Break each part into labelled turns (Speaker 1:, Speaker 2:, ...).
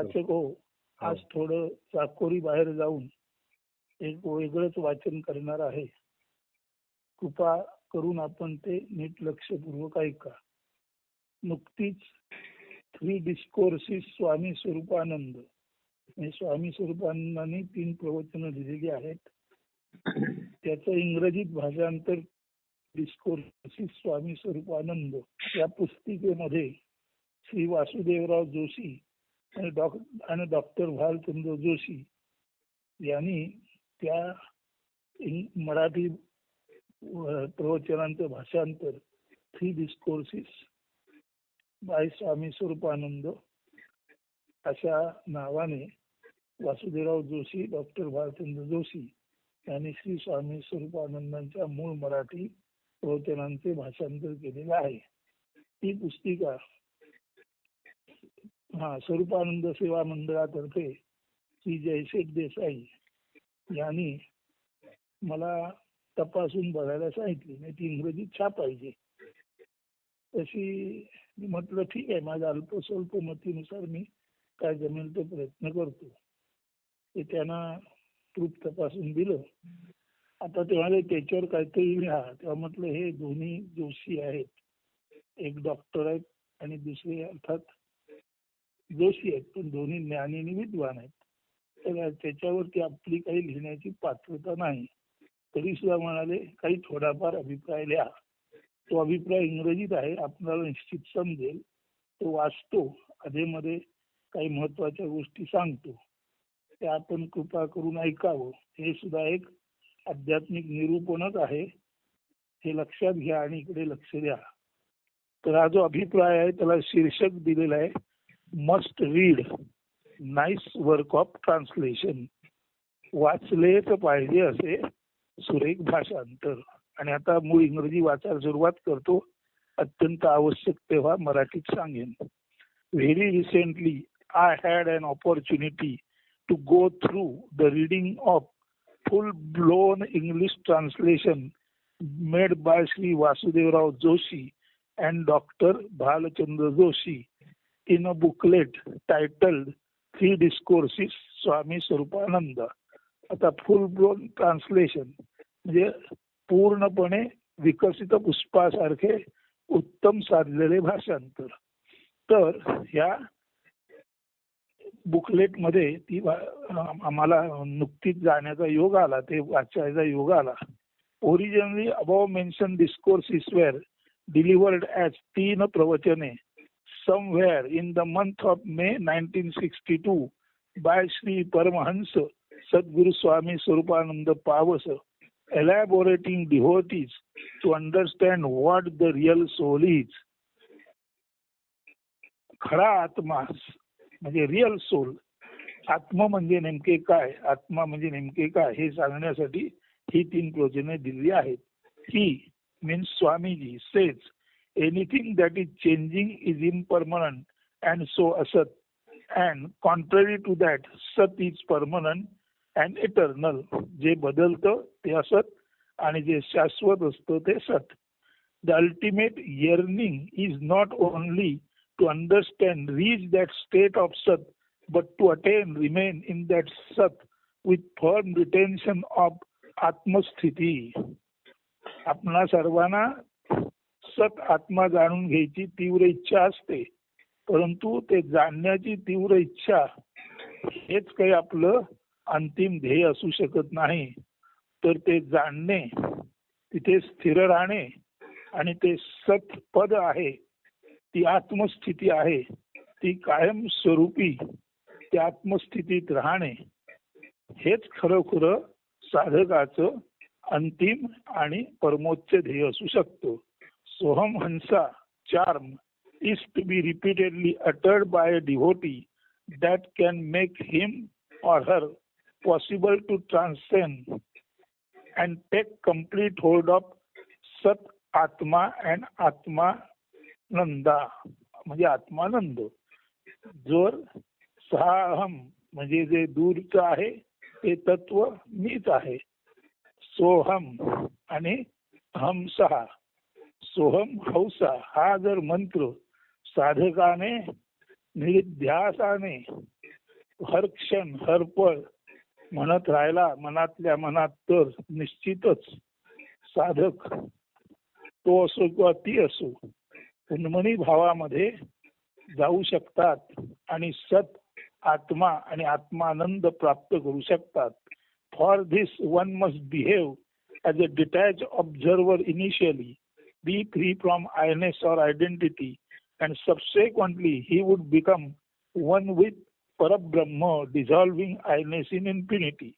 Speaker 1: वाचक हो. आज थोडं चाकोरी बाहेर जाऊन एक वेगळंच वाचन करणार आहे. कृपा करून आपण ते नीट लक्षपूर्वक ऐका. नुकतीच थ्री डिस्कोर्सिस स्वामी स्वरूपानंद. स्वामी स्वरूपानंदांनी तीन प्रवचनं दिलेली आहेत. त्याचं इंग्रजीत भाषांतर डिस्कोर्सिस स्वामी स्वरूपानंद या पुस्तिकेमध्ये श्री वासुदेवराव जोशी आणि डॉ आणि डॉक्टर भालचंद्र जोशी यांनी त्या मराठी प्रवचनांचं भाषांतर three discourses by Swami Swarupanand अशा नावाने वासुदेवराव जोशी डॉक्टर भालचंद्र जोशी यांनी श्री स्वामी स्वरूपानंदांच्या मूळ मराठी प्रवचनांचे भाषांतर केलेलं आहे. ही पुस्तिका हा स्वरूपानंद सेवा मंडळातर्फे श्री जयशेठ देसाई यांनी मला तपासून बघायला सांगितली. नाही ती इंग्रजीत छापायची तशी मी म्हटलं ठीक आहे माझ्या अल्प स्वल्प मतीनुसार मी काय जमेल तो प्रयत्न करतो. ते त्यांना प्रूफ तपासून दिलं. आता तेव्हा त्याच्यावर काहीतरी लिहा. तेव्हा म्हटलं हे दोन्ही जोशी आहेत. एक डॉक्टर आहेत आणि दुसरे अर्थात जोशी आहेत पण दोन्ही ज्ञानी आणि विद्वान आहेत. तर त्याच्यावरती आपली काही लिहिण्याची पात्रता नाही. तरी सुद्धा म्हणाले काही थोडाफार अभिप्राय लिहा. तो अभिप्राय इंग्रजीत आहे आपल्याला निश्चित समजेल. तो वाचतो अधेमध्ये काही महत्त्वाच्या गोष्टी सांगतो. त्या आपण कृपा करून ऐकावं. हे सुद्धा एक आध्यात्मिक निरूपणच आहे. हे लक्षात घ्या आणि इकडे लक्ष द्या. तर हा जो अभिप्राय आहे त्याला शीर्षक दिलेलं आहे must read nice work of translation वाचलेच पाहिजे असे सुरेख भाषांतर आणि आता मूळ इंग्रजी वाचायला सुरुवात करतो. अत्यंत आवश्यक तेव्हा मराठीत सांगेन. Very recently I had an opportunity to go through the reading of full blown English translation made by Shri Vasudevrao Joshi and doctor Bhalchandra Joshi in a booklet titled Three Discourses Swami Swarupanand आता full blown translation म्हणजे पूर्णपणे विकसित पुष्पासारखे उत्तम साधलेले भाषांतर. तर ह्या बुकलेटमध्ये ती आम्हाला नुकतीच जाण्याचा योग आला ते वाचायचा योग आला. Originally above mentioned discourses were delivered as तीन प्रवचने. Somewhere in the month of May nineteen sixty two by Shri Paramhansa Sadguru Swami Swarupanand Pawas elaborating devotees to understand what the real soul is. खरा आत्मा म्हणजे real soul आत्मा म्हणजे नेमके काय? आत्मा म्हणजे नेमके काय? हे सांगण्यासाठी ही तीन प्रोजने दिली आहेत. He means Swamiji says anything that is changing is impermanent and so असत अँड कॉन्ट्ररी टू दॅट सत इज परमनंट अँड इटर्नल जे बदलतं ते असत आणि जे शाश्वत असतं ते सत the ultimate yearning is not only to understand, reach that state of Sat, but to attain, remain in that Sat with firm retention of आत्मस्थिती आपणा सर्वांना सत आत्मा जाणून घ्यायची तीव्र इच्छा असते. परंतु ते जाणण्याची तीव्र इच्छा हेच काही आपलं अंतिम ध्येय असू शकत नाही. तर ते जाणणे तिथे स्थिर राहणे आणि ते सत पद आहे ती आत्मस्थिती आहे ती कायम स्वरूपी त्या आत्मस्थितीत राहणे. हेच खरोखर साधकाचं अंतिम आणि परमोच्च ध्येय असू शकतो. Soham Hansa charm is to be repeatedly uttered by a devotee that can make him or her possible to transcend and take complete hold of sat atma and आत्मानंदा म्हणजे आत्मानंद. जोर सहा सहाहम म्हणजे जे दूरचं आहे ते तत्व मीच आहे. सोहम आणि हम सहा सोहम हौसा हा जर मंत्र साधकाने निध्यासाने हर क्षण हर पळ म्हणत राहिला मनातल्या मनात तर निश्चितच साधक तो असो किंवा ती असो उन्मणी भावामध्ये जाऊ शकतात आणि सत आत्मा आणि आत्मानंद प्राप्त करू शकतात. For this one must behave as a detach observer initially be free from Iness or identity and subsequently he would become one with Parabrahma dissolving Iness in infinity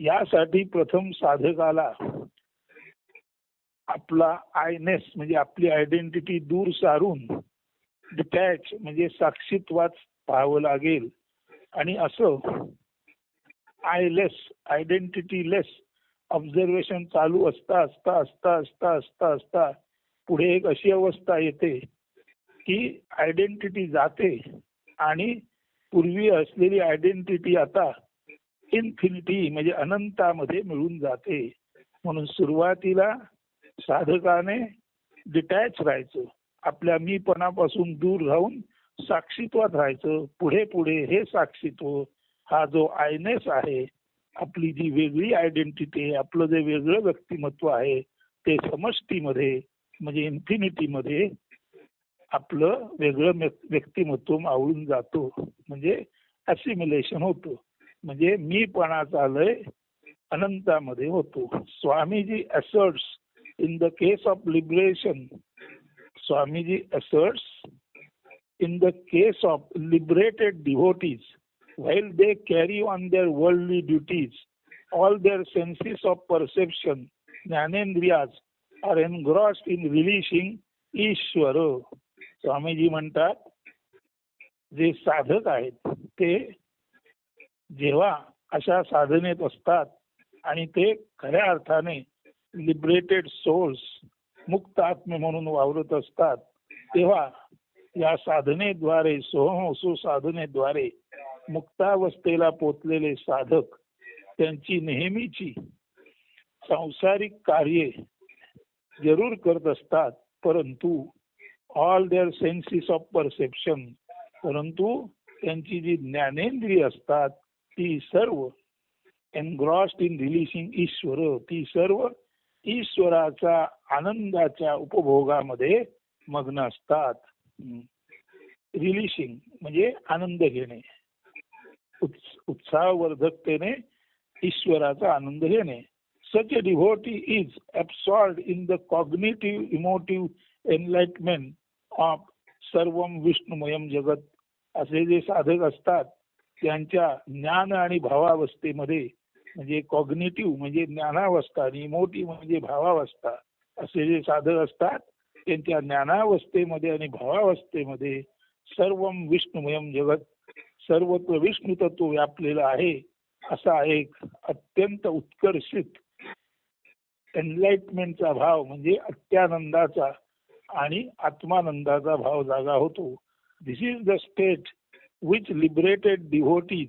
Speaker 1: यासाठी प्रथम साधकाला आपला आयनेस म्हणजे आपली आयडेंटिटी दूर सारून डिटॅच म्हणजे साक्षीत्वात पाहावं लागेल. आणि असं आयलेस आयडेंटिटी लेस ऑब्झर्वेशन चालू असता असता असता असता असता असता पुढे एक अशी अवस्था येते की आयडेंटिटी जाते आणि पूर्वी असलेली आयडेंटिटी आता इन्फिनिटी म्हणजे अनंतामध्ये मिळून जाते. म्हणून सुरुवातीला साधकाने डिटॅच राहायचं. आपल्या मीपणापासून दूर राहून साक्षीत्वात राहायचं. पुढे पुढे हे साक्षीत्व हा जो आयनेस आहे आपली जी वेगळी आयडेंटिटी आहे आपलं जे वेगळं व्यक्तिमत्व आहे ते समष्टीमध्ये म्हणजे इन्फिनिटीमध्ये आपलं वेगळं व्यक्तिमत्व मावळून जातो. म्हणजे असिमिलेशन होतं. म्हणजे मीपणाचा लय अनंतामध्ये होतो. Swamiji asserts in the case of liberation Swamiji asserts in the case of liberated devotees while they carry on their worldly duties, all their senses of perception, jnanendriyas, are engrossed in releasing Ishwar Swamiji म्हणतात जे साधक आहेत ते जेव्हा अशा साधनेत असतात आणि ते खऱ्या अर्थाने लिबरेटेड सोर्स मुक्त आत्मे म्हणून वावरत असतात तेव्हा या साधनेद्वारे सोहम सुसाधनेद्वारे मुक्तावस्थेला पोचलेले साधक त्यांची नेहमीची सांसारिक कार्ये जरूर करत असतात परंतु all their senses of perception परंतु त्यांची जी ज्ञानेंद्रिय असतात ती सर्व एनग्रॉस्ड इन रिलिशिंग ईश्वर ती सर्व ईश्वराचा आनंदाच्या उपभोगामध्ये मग्न असतात. रिलिशिंग म्हणजे आनंद घेणे. उत्साहवर्धकतेने ईश्वराचा आनंद घेणे. Such a devotee is absorbed in the cognitive emotive enlightenment of sarva Vishnumayam jagat असे जे साधक असतात त्यांच्या ज्ञान आणि भावावस्थेमध्ये म्हणजे कॉग्नेटिव्ह म्हणजे ज्ञानावस्था आणि इमोटिव्ह म्हणजे भावावस्था असे जे साधक असतात त्यांच्या ज्ञानावस्थेमध्ये आणि भावावस्थेमध्ये सर्व विष्णुमयम जगत सर्वत्र विष्णू तत्व व्यापलेलं आहे असा एक अत्यंत उत्कर्षित एनलाइटमेंटचा भाव म्हणजे अत्यानंदाचा आणि आत्मानंदाचा भाव जागा होतो. This is the state which liberated devotees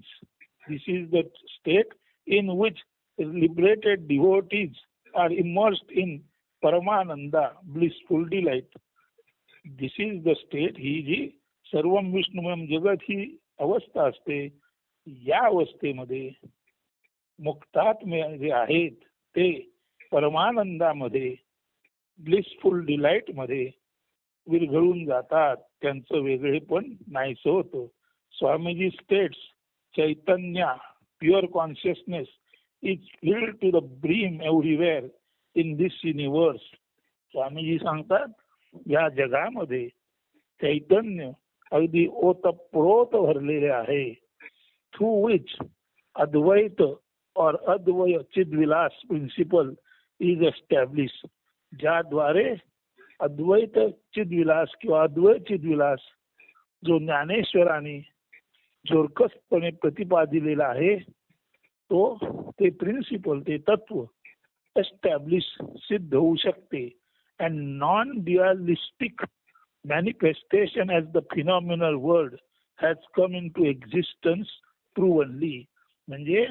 Speaker 1: this is the state in which liberated devotees are immersed in paramananda blissful delight this is the state ही जी सर्व विष्णुमयम जगत ही अवस्था असते या अवस्थेमध्ये मुक्तात्म्य जे आहेत ते परमानंदामध्ये ब्लिसफुल डिलाइटमध्ये विरघळून जातात. त्यांचं वेगळे पण नाहीसं होतं. Swamiji states chaitanya pure consciousness is filled to the brim everywhere in this universe Swamiji सांगतात या जगामध्ये चैतन्य अगदी ओतप्रोत भरलेले आहे. थ्रू विच अद्वैत और Advaya Chidvilas principle is establish ज्याद्वारे अद्वैत चिदविलास किंवा अद्वैत चिदविलास जो ज्ञानेश्वराने जोरकसपणे प्रतिपादिलेला आहे तो ते प्रिन्सिपल ते तत्व एस्टॅब्लिश सिद्ध होऊ शकते. And non dualistic manifestation as the phenomenal world has come into existence provenly म्हणजे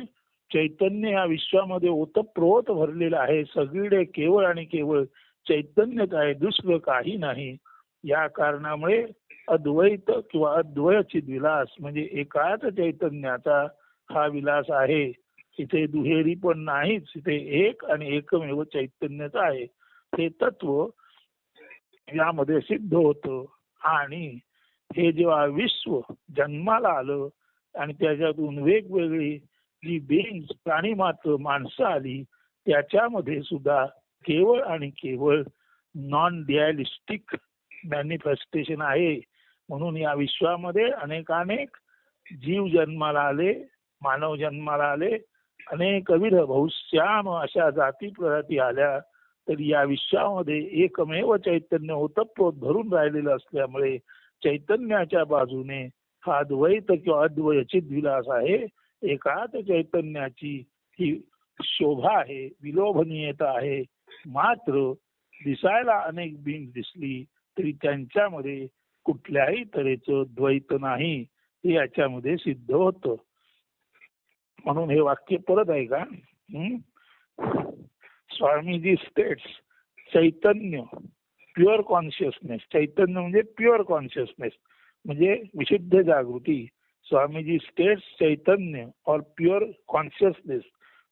Speaker 1: चैतन्य या विश्वामध्ये ओतप्रोत भरलेलं आहे. सगळीकडे केवळ आणि केवळ चैतन्यच आहे. दुसरं काही नाही. या कारणामुळे अद्वैत किंवा अद्वयचित विलास म्हणजे एकाच चैतन्याचा हा विलास आहे. इथे दुहेरी पण नाहीच. इथे एक आणि एकमेव चैतन्यच आहे. हे तत्व यामध्ये सिद्ध होतं. आणि हे जेव्हा विश्व जन्माला आलं आणि त्याच्यातून वेगवेगळी जी बेंग प्राणी मात्र माणसं आली त्याच्यामध्ये सुद्धा केवळ आणि केवळ नॉन डियालिस्टिक मॅनिफेस्टेशन आहे. म्हणून या विश्वामध्ये अनेकानेक जीव जन्माला आले मानव जन्माला आले अनेक विध बहुश्याम अशा जाती प्रजाती आल्या. तर या विश्वामध्ये एकमेव चैतन्य ओतप्रोत भरून राहिलेलं असल्यामुळे चैतन्याच्या बाजूने हा अद्वैत किंवा अद्वयचित विलास आहे. एकाच चैतन्याची ही शोभा आहे विलोभनीयता आहे. मात्र दिसायला अनेक बिंग दिसली तरी त्यांच्यामध्ये कुठल्याही तऱ्हेचं द्वैत नाही हे याच्यामध्ये सिद्ध होत. म्हणून हे वाक्य परत आहे का? Swamiji states chaitanya pure consciousness chaitanya म्हणजे प्युअर कॉन्शियसनेस म्हणजे विशुद्ध जागृती. स्वामीजी स्टेट्स चैतन्य और प्युअर कॉन्शियसनेस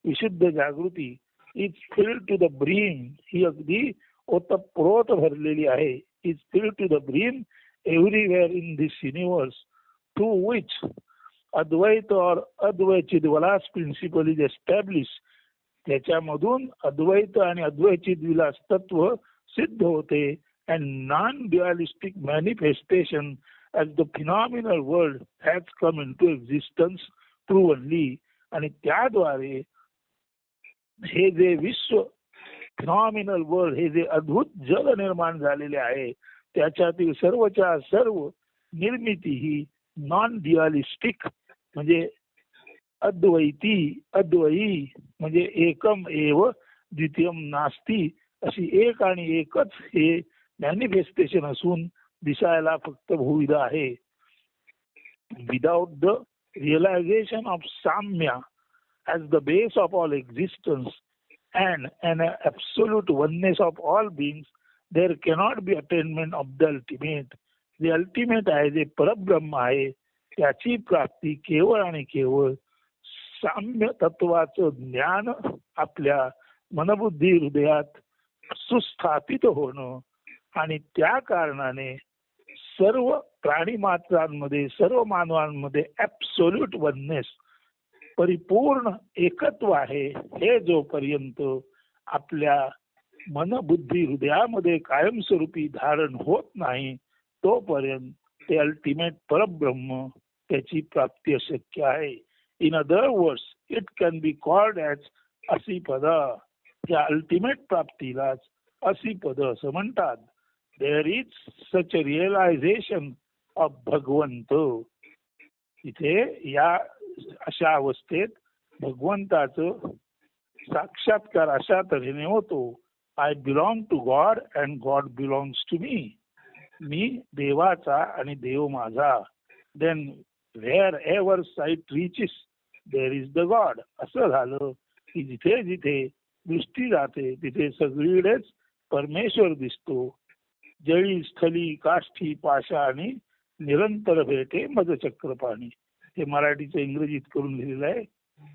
Speaker 1: विशुद्ध जागृती is filled to the brim ही अगदी ओतप्रोत भरलेली आहे. Is filled to the brim everywhere in this universe to which Advaita और advaitchit vilas principle is establish त्याच्यामधून अद्वैत आणि अद्वैचित विलास तत्व सिद्ध होते. And non dualistic manifestation as the phenomenal world has come into existence provenly आणि त्याद्वारे हे जे विश्व फिनॉमिनल वर्ल्ड हे जे अद्भुत जग निर्माण झालेले आहे त्याच्यातील सर्वच्या सर्व निर्मिती ही नॉन डिअलिस्टिक म्हणजे अद्वैती अद्वयी म्हणजे एकम एव द्वितीयम नास्ती अशी एक आणि एकच हे मॅनिफेस्टेशन असून दिसायला फक्त भूविध आहे. Without the realization of samya as the base of all existence and an absolute oneness of all beings there cannot be attainment of the ultimate जे अल्टिमेट आहे जे परब्रह्म आहे त्याची प्राप्ती केवळ आणि केवळ साम्य तत्वाचं ज्ञान आपल्या मनबुद्धी हृदयात सुस्थापित होणं आणि त्या कारणाने सर्व प्राणी मात्रांमध्ये सर्व मानवांमध्ये ऍब्सोल्यूट वननेस परिपूर्ण एकत्व आहे हे जोपर्यंत आपल्या मनबुद्धी हृदयामध्ये कायमस्वरूपी धारण होत नाही तोपर्यंत ते अल्टिमेट परब्रह्म त्याची प्राप्ती अशक्य आहे. In other words it can be called as asi pad या अल्टिमेट प्राप्तीलाच असी पद असं म्हणतात there is such realization of Bhagwant इथे या अशा अवस्थेत भगवंताचं साक्षात्कार अशा तऱ्हेने होतो I belong to God and God belongs to me मी देवाचा आणि देव माझा then wherever sight reaches there is the God असं झालं की जिथे जिथे दृष्टी जाते तिथे सगळीकडेच परमेश्वर दिसतो. जळी स्थली काष्ठी पाशा आणि निरंतर भेटे मदचक्र पाणी हे मराठीचं इंग्रजीत करून लिहिलेलं आहे.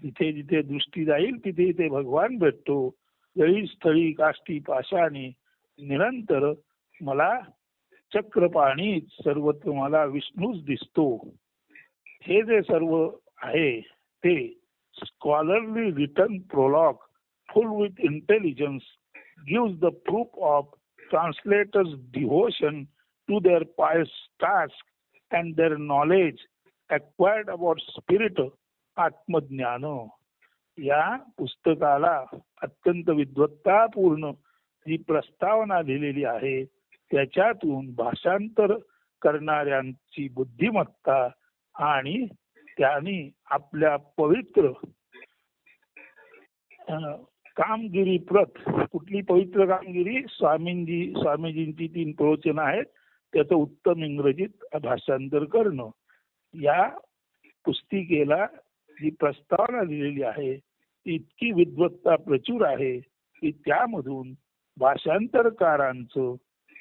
Speaker 1: जिथे जिथे दृष्टी जाईल तिथे तिथे भगवान भेटतो. जळी स्थळी काष्टी पाशाने निरंतर मला चक्रपाणी सर्वत्र मला विष्णूच दिसतो. हे जे सर्व आहे ते scholarly written prologue full with intelligence gives the proof of translators devotion to their pious task and their knowledge acquired about spirit आत्मज्ञान या पुस्तकाला अत्यंत विद्वत्तापूर्ण जी प्रस्तावना लिहिलेली आहे त्याच्यातून भाषांतर करणाऱ्यांची बुद्धिमत्ता आणि त्यांनी आपल्या पवित्र कामगिरी प्रत कुठली पवित्र कामगिरी? स्वामींजी स्वामीजींची तीन प्रवचन आहेत. त्याचं उत्तम इंग्रजीत भाषांतर करणं. या पुस्तिकेला जी प्रस्तावना दिलेली आहे ती इतकी विद्वत्ता प्रचूर आहे की त्यामधून भाषांतरकारांचं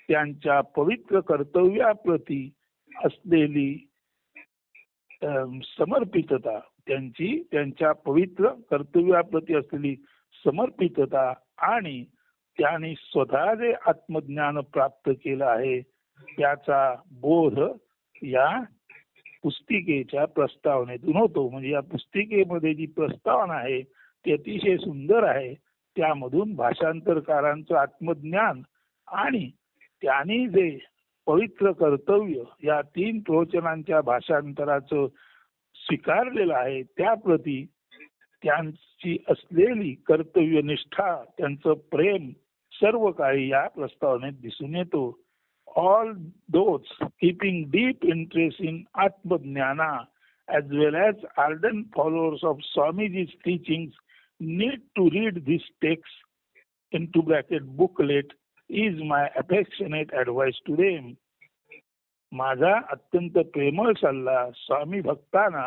Speaker 1: त्यांच्या पवित्र कर्तव्याप्रती असलेली समर्पितता. त्यांची त्यांच्या पवित्र कर्तव्याप्रती असलेली समर्पितता आणि त्यांनी स्वतः जे आत्मज्ञान प्राप्त केलं आहे त्याचा बोध या पुस्तिकेच्या प्रस्तावनेतून होतो. म्हणजे या पुस्तिकेमध्ये जी प्रस्तावना आहे ती अतिशय सुंदर आहे. त्यामधून भाषांतरकारांचं आत्मज्ञान आणि त्यांनी जे पवित्र कर्तव्य या तीन प्रवचनांच्या भाषांतराचं स्वीकारलेलं आहे त्याप्रती त्यांची असलेली कर्तव्यनिष्ठा त्यांचं प्रेम सर्व काही या प्रस्तावनेत दिसून येतो. All those keeping deep interest in आत्मज्ञाना as well as ardent followers of Swamiji's teaching need to read read text in to bracket booklet is my affectionate advice to them माझा अत्यंत प्रेमळ सल्ला स्वामी भक्तांना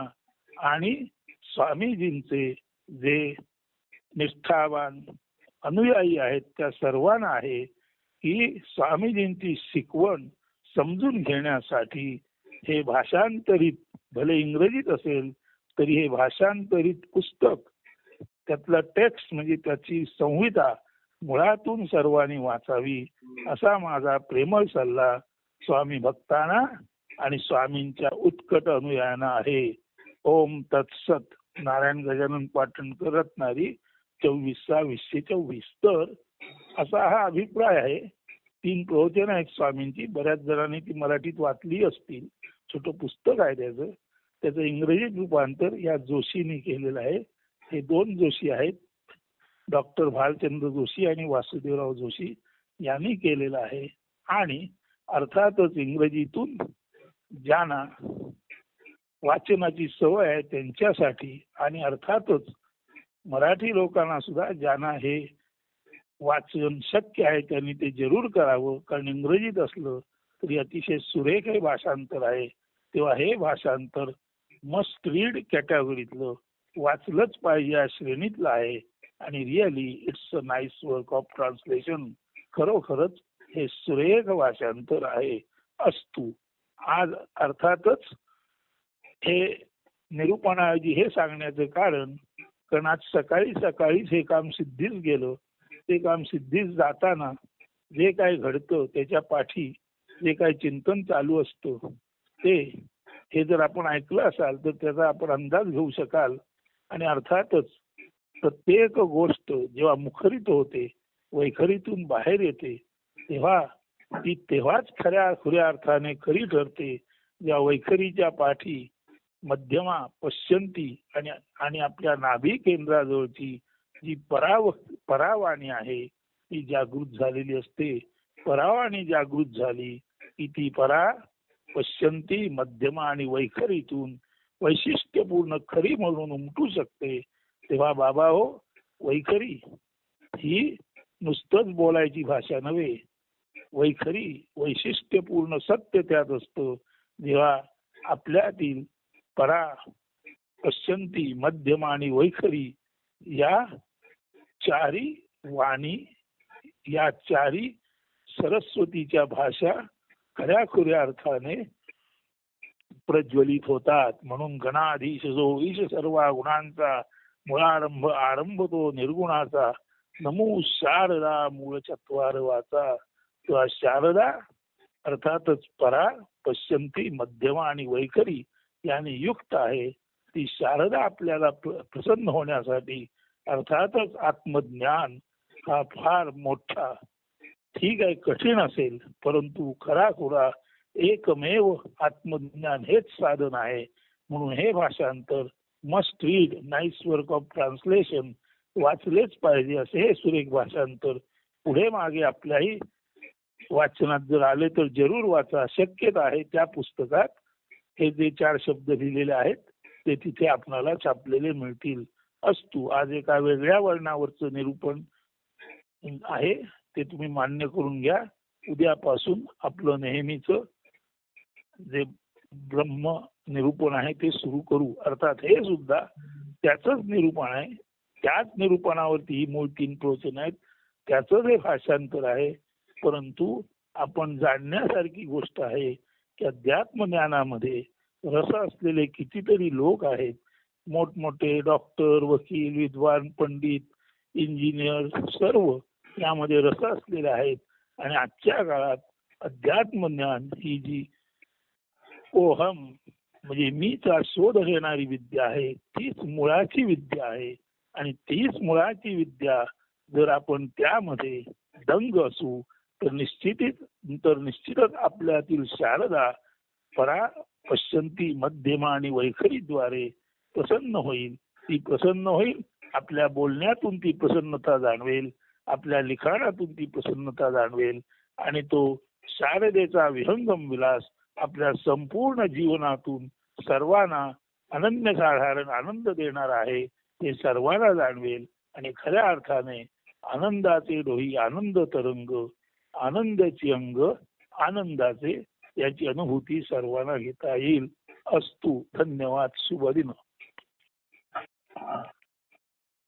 Speaker 1: आणि स्वामीजींचे जे निष्ठावान अनुयायी आहेत त्या सर्वांना आहे की स्वामीजींची शिकवण समजून घेण्यासाठी हे भाषांतरित भले इंग्रजीत असेल तरी हे भाषांतरित पुस्तक त्यातला टेक्स्ट म्हणजे त्याची संहिता मुळातून सर्वांनी वाचावी असा माझा प्रेमळ सल्ला स्वामी भक्तांना आणि स्वामींच्या उत्कट अनुयायांना आहे. ओम तत्सत. नारायण गजानन पाटणकर रत्नारी चोवीस सहावीसशे चोवीस. तर असा हा अभिप्राय आहे. तीन प्रवचन आहेत स्वामींची. बऱ्याच जणांनी ती मराठीत वाचली असतील. छोटं पुस्तक आहे त्याचं. त्याचं इंग्रजीत रूपांतर या जोशींनी केलेलं आहे. हे दोन जोशी आहेत. डॉक्टर भालचंद्र जोशी आणि वासुदेवराव जोशी यांनी केलेलं आहे. आणि अर्थातच इंग्रजीतून ज्यांना वाचनाची सवय आहे त्यांच्यासाठी आणि अर्थातच मराठी लोकांना सुद्धा ज्यांना हे वाचन शक्य आहे त्यांनी ते जरूर करावं. कारण इंग्रजीत असलं तरी अतिशय सुरेख हे भाषांतर आहे. तेव्हा हे भाषांतर मस्ट रीड कॅटेगरीतलं वाचलंच पाहिजे या श्रेणीतलं आहे. आणि really it's a nice work of translation खरोखरच हे सुरेख भाषांतर आहे असतू. आज अर्थातच हे निरूपणाऐवजी हे सांगण्याचं कारण कारण आज सकाळी सकाळीच हे काम सिद्धीच गेलं. ते काम सिद्धीच जाताना जे काय घडतं त्याच्या पाठी जे काय चिंतन चालू असतं ते हे जर आपण ऐकलं असाल तर त्याचा आपण अंदाज घेऊ शकाल. आणि अर्थातच प्रत्येक गोष्ट जेव्हा मुखरित होते वैखरीतून बाहेर येते तेव्हा ती तेव्हाच खऱ्या खुऱ्या अर्थाने खरी ठरते ज्या वैखरीच्या पाठी मध्यमा पश्चंती आणि आणि आपल्या नाभी केंद्राजवळची जी पराव परावाणी आहे ती जागृत झालेली असते. परावाणी जागृत झाली की ती परा पश्चंती मध्यमा आणि वैखरीतून वैशिष्ट्यपूर्ण खरी म्हणून उमटू शकते. तेव्हा बाबा हो वैखरी ही नुसतंच बोलायची भाषा नव्हे. वैखरी वैशिष्ट्यपूर्ण सत्य त्यात असतं. जेव्हा आपल्यातील परा पश्चंती मध्यम आणि वैखरी या चारी वाणी या चारी सरस्वतीच्या भाषा खऱ्या खुऱ्या अर्थाने प्रज्वलित होतात. म्हणून गणाधीश जो ईश सर्व गुणांचा मुळारंभ आरंभ तो निर्गुणाचा. नमो शारदा मूळ चत्वार वाचा. किंवा शारदा अर्थातच परा पश्यंती मध्यमा आणि वैखरी याने युक्त आहे. ती शारदा आपल्याला प्रसन्न होण्यासाठी अर्थातच आत्मज्ञान हा फार मोठा ठीक आहे कठीण असेल. परंतु खरा खुरा एकमेव आत्मज्ञान हेच साधन आहे. म्हणून हे भाषांतर must read nice work of translation वाचलेच पाहिजे असे हे सुरेख भाषांतर. पुढे मागे आपल्याही वाचनात जर आले तर जरूर वाचा. शक्यता आहे त्या पुस्तकात हे जे चार शब्द लिहिलेले आहेत ते तिथे आपणाला छापलेले मिळतील. असतो आज एका वेगळ्या वर्णावरचं निरूपण आहे ते तुम्ही मान्य करून घ्या. उद्यापासून आपलं नेहमीच जे ब्रह्म निरूपण आहे ते सुरू करू. अर्थात हे सुद्धा त्याचंच निरूपण आहे. त्याच निरूपणावरती ही मूळ तीन प्रवचन आहेत. त्याचं हे भाषांतर आहे. परंतु आपण जाणण्यासारखी गोष्ट आहे की अध्यात्म ज्ञानामध्ये रस असलेले कितीतरी लोक आहेत. मोठमोठे डॉक्टर वकील विद्वान पंडित इंजिनियर सर्व यामध्ये रस असलेले आहेत. आणि आजच्या काळात अध्यात्मज्ञान ही जी ओहम म्हणजे मीचा शोध घेणारी विद्या आहे तीच मुळाची विद्या आहे. आणि तीच मुळाची विद्या जर आपण त्यामध्ये दंग असू तर निश्चितच तर निश्चितच आपल्यातील शारदा परा पश्चंती मध्यमा आणि वैखरीद्वारे प्रसन्न होईल. ती प्रसन्न होईल आपल्या बोलण्यातून ती प्रसन्नता जाणवेल आपल्या लिखाणातून ती प्रसन्नता जाणवेल. आणि तो शारदेचा विहंगम विलास आपल्या संपूर्ण जीवनातून सर्वांना अनन्यसाधारण आनंद देणार आहे ते सर्वांना जाणवेल. आणि खऱ्या अर्थाने आनंदाचे डोही आनंद तरंग आनंदाची अंग आनंदाचे याची अनुभूती सर्वांना घेता येईल. अस्तु. धन्यवाद. शुभ दिन.